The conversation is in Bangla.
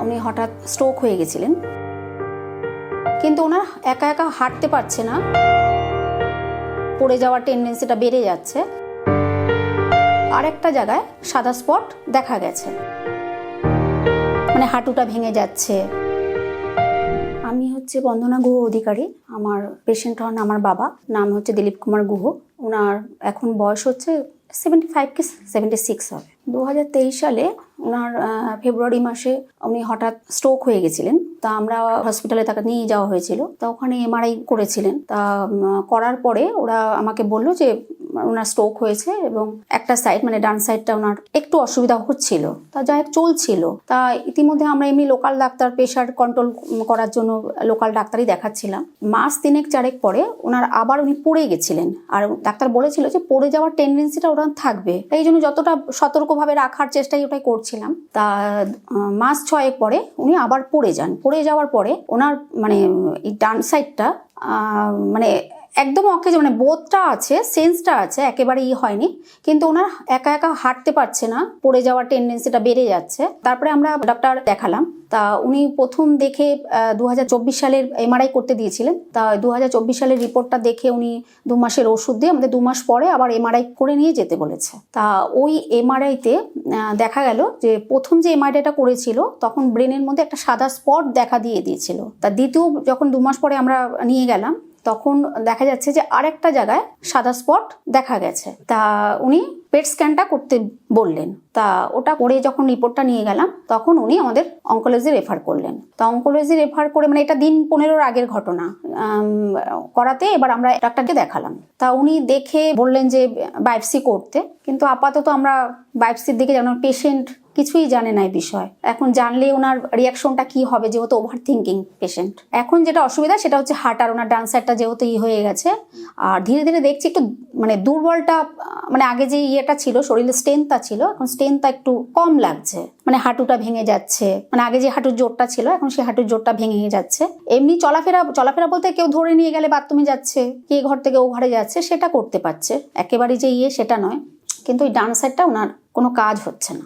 উনি হঠাৎ স্ট্রোক হয়ে গেছিলেন। কিন্তু ওনার একা একা হাঁটতে পারছে না। পড়ে যাওয়ার টেন্ডেন্সিটা বেড়ে যাচ্ছে। আরেকটা জায়গায় সাদা স্পট দেখা গেছে। মানে হাঁটুটা ভেঙে যাচ্ছে। আমি হচ্ছে বন্দনা গুহ অধিকারী। আমার পেশেন্ট হন আমার বাবা। নাম হচ্ছে দিলীপ কুমার গুহ। ওনার এখন বয়স হচ্ছে সেভেন্টি ফাইভ কি সেভেন্টি সিক্স হবে। দু হাজার তেইশ সালে ওনার ফেব্রুয়ারি মাসে উনি হঠাৎ স্ট্রোক হয়ে গেছিলেন। তা আমরা হসপিটালে তাকে নিয়ে যাওয়া হয়েছিল। তা ওখানে এমআরআই করেছিলেন। তা করার পরে ওরা আমাকে বলল যে ওনার স্ট্রোক হয়েছে এবং একটা সাইড মানে ডান সাইডটা ওনার একটু অসুবিধা হচ্ছিল। তা যাই হোক, চলছিল। তা ইতিমধ্যে আমরা এমনি লোকাল ডাক্তার প্রেশার কন্ট্রোল করার জন্য লোকাল ডাক্তারই দেখাচ্ছিলাম। মাস তিনেক চারেক পরে ওনার আবার উনি পড়ে গেছিলেন। আর ডাক্তার বলেছিল যে পড়ে যাওয়ার টেন্ডেন্সিটা ওনার থাকবে। তাই এই জন্য যতটা সতর্কভাবে রাখার চেষ্টাই ওটাই করছিলাম। তা মাস ছয়েক পরে উনি আবার পড়ে যান। পড়ে যাওয়ার পরে ওনার মানে এই ডান সাইডটা মানে একদম অকেজ মানে বোধটা আছে সেন্সটা আছে একেবারে ই হয়নি। কিন্তু ওনার একা একা হাঁটতে পারছে না, পড়ে যাওয়ার টেন্ডেন্সিটা বেড়ে যাচ্ছে। তারপরে আমরা ডাক্তার দেখালাম। তা উনি প্রথম দেখে দু হাজার চব্বিশ সালের এমআরআই করতে দিয়েছিলেন। তা দু হাজার চব্বিশ সালের রিপোর্টটা দেখে উনি দু মাসের ওষুধ দিয়ে আমাদের দু মাস পরে আবার এমআরআই করে নিয়ে যেতে বলেছে। তা ওই এমআরআইতে দেখা গেল যে প্রথম যে এমআরআইটা করেছিল, তখন ব্রেনের মধ্যে একটা সাদা স্পট দেখা দিয়ে দিয়েছিল। তা দ্বিতীয় যখন দু মাস পরে আমরা নিয়ে গেলাম তখন দেখা যাচ্ছে যে আরেকটা জায়গায় সাদা স্পট দেখা গেছে। তা উনি পেট স্ক্যানটা করতে বললেন। তা ওটা করে যখন রিপোর্টটা নিয়ে গেলাম, তখন উনি আমাদের অঙ্কোলজি রেফার করলেন। তা অঙ্কোলজি রেফার করে মানে এটা দিন পনেরোর আগের ঘটনা। করাতে এবার আমরা ডাক্তারকে দেখালাম। তা উনি দেখে বললেন যে বায়োপসি করতে। কিন্তু আপাতত আমরা বায়োপসির দিকে যেন পেশেন্ট কিছুই জানে না এই বিষয়। এখন জানলে ওনার রিয়াকশনটা কি হবে, যেহেতু ওভার থিঙ্কিং পেশেন্ট এখন যেটা অসুবিধা, সেটা হচ্ছে হার্টার ওনার ডান্সারটা যেহেতু ই হয়ে গেছে, আর ধীরে ধীরে দেখছি একটু মানে দুর্বলটা মানে আগে যে ইয়েটা ছিল, শরীরে স্ট্রেংথটা ছিল, এখন স্ট্রেংথটা একটু কম লাগছে। মানে হাঁটুটা ভেঙে যাচ্ছে মানে আগে যে হাঁটুর জোরটা ছিল, এখন সেই হাঁটুর জোরটা ভেঙে যাচ্ছে। এমনি চলাফেরা চলাফেরা বলতে কেউ ধরে নিয়ে গেলে বাথরুমে যাচ্ছে, কে ঘর থেকে ও ঘরে যাচ্ছে, সেটা করতে পারছে। একেবারে যে ইয়ে সেটা নয়। কিন্তু ওই ডান সাইডটা ওনার কোনো কাজ হচ্ছে না।